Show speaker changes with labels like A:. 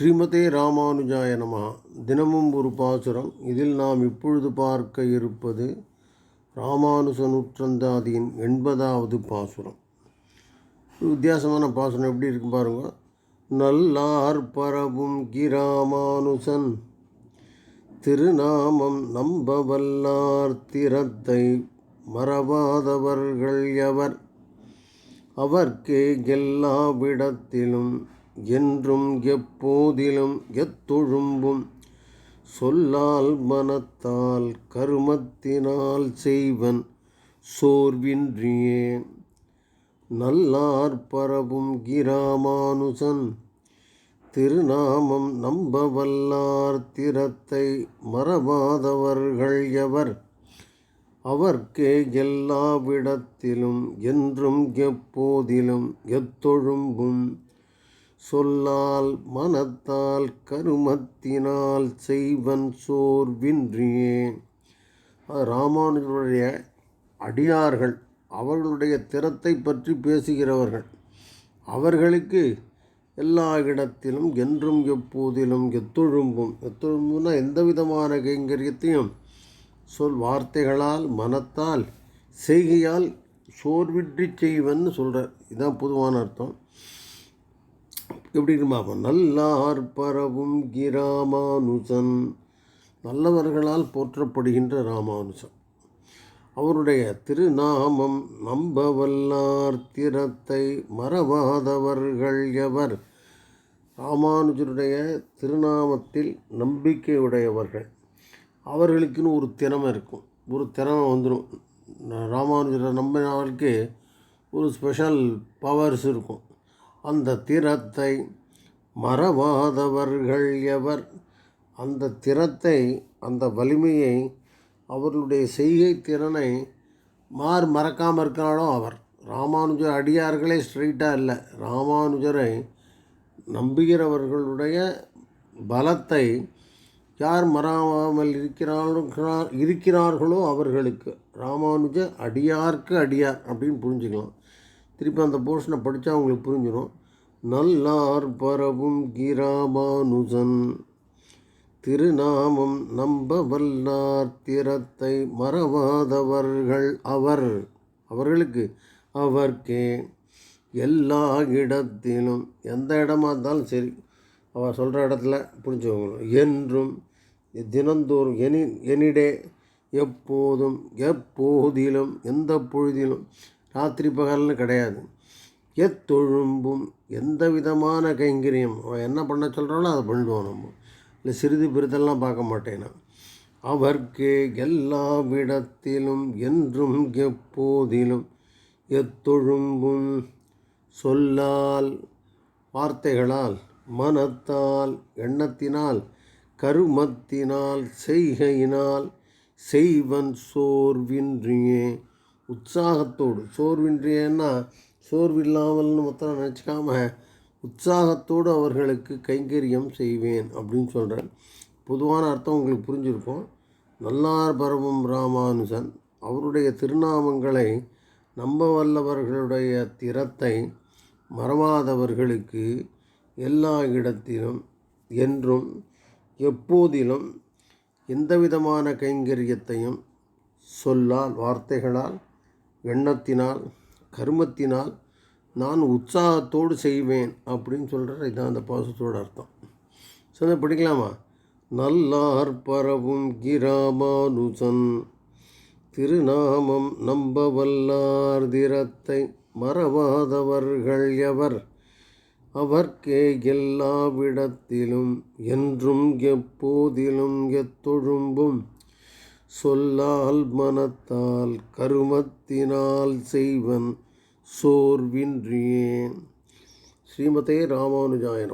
A: ஸ்ரீமதே ராமானுஜாய நம தினமும் ஒரு பாசுரம். இதில் நாம் இப்பொழுது பார்க்க இருப்பது ராமானுஜ நூற்றந்தாதியின் எண்பதாவது பாசுரம். வித்தியாசமான பாசுரம். எப்படி இருக்கு பாருங்க. நல்லார் பரவும் கிராமானுசன் திருநாமம் நம்பவல்லார் திறத்தை மறவாதவர்கள் எவர்? அவர்க்கே எல்லாவிடத்திலும் என்றும் எப்போதிலும் எத்தொழும்பும் சொல்லால் மனத்தால் கருமத்தினால் செய்வன் சோர்வின்றியே. நல்லார் பரவும் கிராமானுசன் திருநாமம் நம்பவல்லார் திறத்தை மறவாதவர்கள் எவர்? அவர்க்கே எல்லாவிடத்திலும் என்றும் எப்போதிலும் எத்தொழும்பும் சொல்லால் மனத்தால் கருமத்தினால் செய்வன் சோர்வின்றியே ராமானுஜருடைய அடியார்கள் அவர்களுடைய திறத்தை பற்றி பேசுகிறவர்கள். அவர்களுக்கு எல்லா இடத்திலும் என்றும் எப்போதிலும் எத்தொழும்பும். எத்தொழும்புனா எந்த விதமான கைங்கரியத்தையும் சொல் வார்த்தைகளால் மனத்தால் செய்கையால் சோர்வின்றி செய்வன்னு சொல்கிறார் இதுதான் பொதுவான அர்த்தம். எப்படி பார்ப்போம் நல்லார் பரவும் கிராமானுசன். நல்லவர்களால் போற்றப்படுகின்ற ராமானுசன். அவருடைய திருநாமம் நம்பவல்லார் திறத்தை மறவாதவர்கள் எவர்? ராமானுஜருடைய திருநாமத்தில் நம்பிக்கையுடையவர்கள். அவர்களுக்குன்னு ஒரு திறமை இருக்கும். ஒரு திறமை வந்துடும் ராமானுஜரை நம்பினவர்களுக்கு ஒரு ஸ்பெஷல் பவர்ஸ் இருக்கும். அந்த திறத்தை மறவாதவர்கள் எவர்? அந்த திறத்தை அந்த வலிமையை அவர்களுடைய செய்கை திறனை மார் மறக்காமல் இருக்கிறாரோ அவர்? ராமானுஜர் அடியார்களே ஸ்ட்ரெயிட்டாக இல்லை. ராமானுஜரை நம்புகிறவர்களுடைய பலத்தை யார் மறாமல் இருக்கிறார்கள் இருக்கிறார்களோ அவர்களுக்கு. ராமானுஜ அடியார்க்கு அடியார் அப்படின்னு புரிஞ்சுக்கலாம். திருப்பி அந்த போர்ஷனை படித்தா அவங்களுக்கு புரிஞ்சிடும் நல்லார் பரவும் கிராமானுஜன். திருநாமம் நம்ப வல்லார் திறத்தை மறவாதவர்கள் அவர். அவர்களுக்கு அவர்க்கே எல்லா இடத்திலும் எந்த இடமா இருந்தாலும் சரி அவர் சொல்கிற இடத்துல புரிஞ்சுக்கணும் என்றும் தினந்தோறும் எனி எனிடே எப்போதும் எப்போதிலும் எந்த பொழுதிலும் ராத்திரி பகல்னு கிடையாது. எத்தொழும்பும் எந்த விதமான கைங்கரியம்? அவன் என்ன பண்ண சொல்கிறானோ அதை பண்ணிடுவோம் நம்ம. இல்லை சிறிது பெரிதெல்லாம் பார்க்க மாட்டேன் அவர்க்கே எல்லா விடத்திலும் என்றும் எப்போதிலும் எத்தொழும்பும் சொல்லால் வார்த்தைகளால் மனத்தால் எண்ணத்தினால் கருமத்தினால் செய்கையினால் செய்வன் சோர்வின்றியே உற்சாகத்தோடு. சோர்வின்றியன்னா சோர்வில்லாமல்னு மொத்தம் நினச்சிக்காம உற்சாகத்தோடு அவர்களுக்கு கைங்கரியம் செய்வேன் அப்படின்னு சொல்கிறேன் பொதுவான அர்த்தம் உங்களுக்கு புரிஞ்சிருக்கும். நல்லார் பரமம் ராமானுஜன் அவருடைய திருநாமங்களை நம்ப வல்லவர்களுடைய திறத்தை மறவாதவர்களுக்கு எல்லா இடத்திலும் என்றும் எப்போதிலும் எந்த விதமான கைங்கரியத்தையும் சொல்லால் வார்த்தைகளால் எண்ணத்தினால் கருமத்தினால் நான் உற்சாகத்தோடு செய்வேன் அப்படின்னு சொல்கிற இதான் அந்த பாசத்தோட அர்த்தம். சரி படிக்கலாமா? நல்லார் பரவும் கிராமானுசன் திருநாமம் நம்ப வல்லார் திறத்தை மறவாதவர்கள் எவர்? அவர்க்கே எல்லாவிடத்திலும் என்றும் எப்போதிலும் எத்தொழும்பும் சொல்லால் மனத்தால் கருமத்தினால் செய்வன் சோர்வின்றியேன். ஸ்ரீமதே ராமானுஜாய